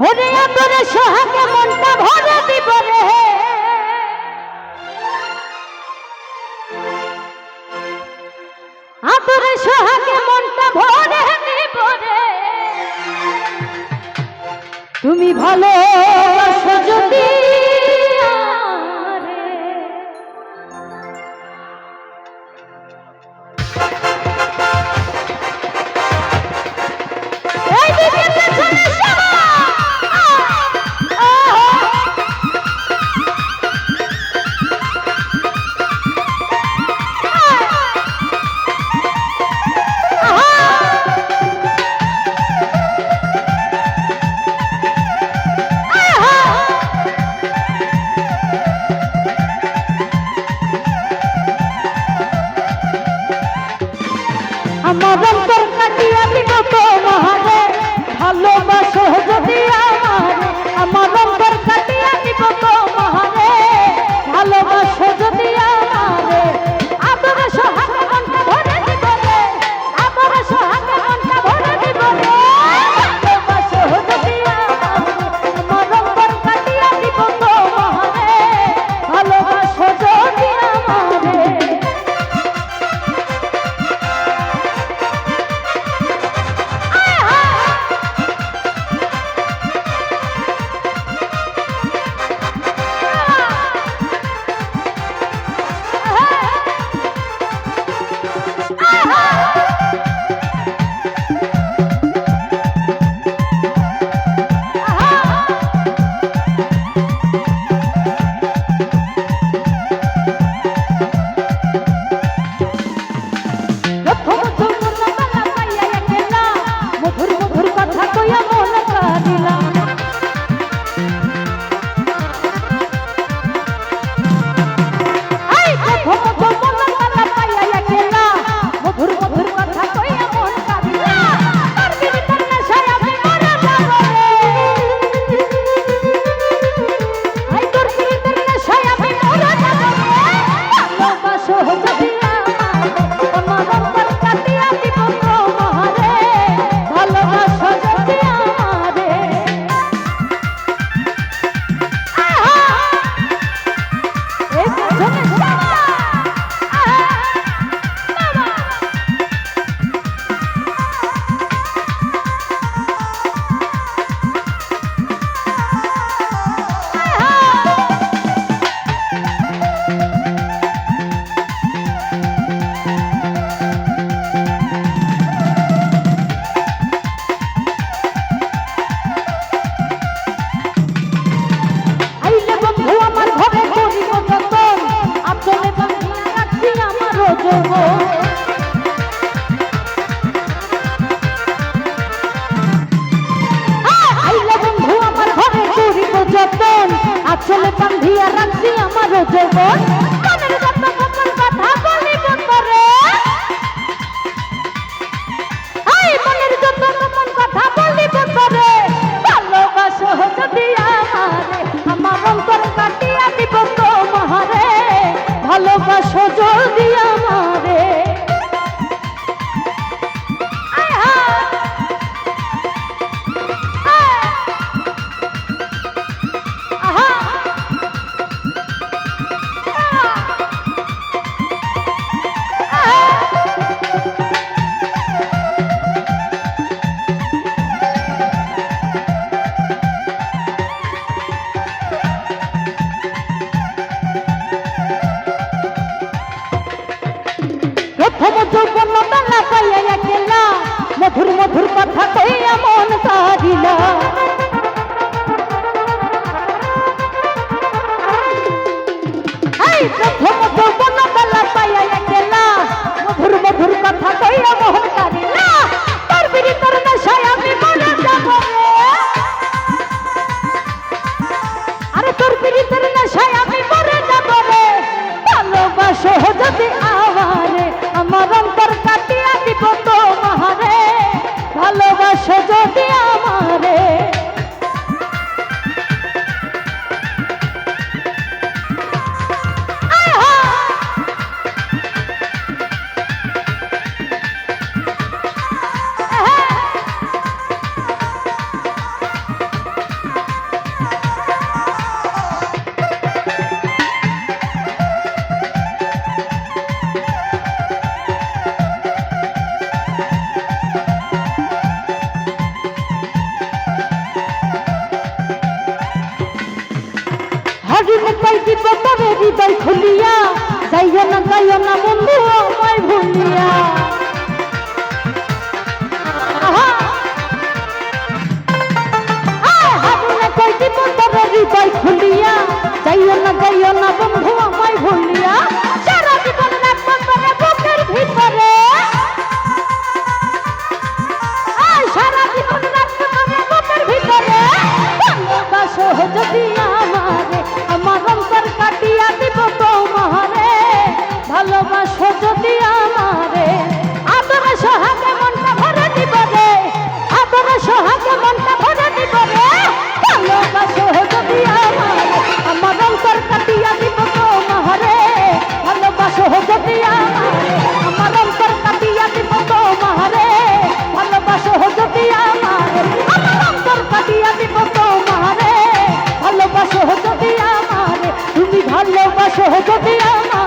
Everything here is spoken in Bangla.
ওরে আদরে সোহাগে মনটা ভরে দিব রে আদরে সোহাগে মনটা ভরে আমার অন্তর কাটিয়া আমি তো মহাদেব। ভালোবাসো যদি আমার যতন। আচলে বান্ধিয়া রাখছি আমার যৌবন। কানের যত গোপন কথা বলিব তোরে আই মনের যত গোপন কথা ভালোবাসো যৌবন না পাইয়া গেলা। মধুর মধুর কথা কইয়া মন তারিলা সে যদি আমার কল্পিত তবে হৃদয় খুলিয়া। যাইও না যাইও না বন্ধু আমায় যদি আমার তুমি ভালোবাসো যদি আমার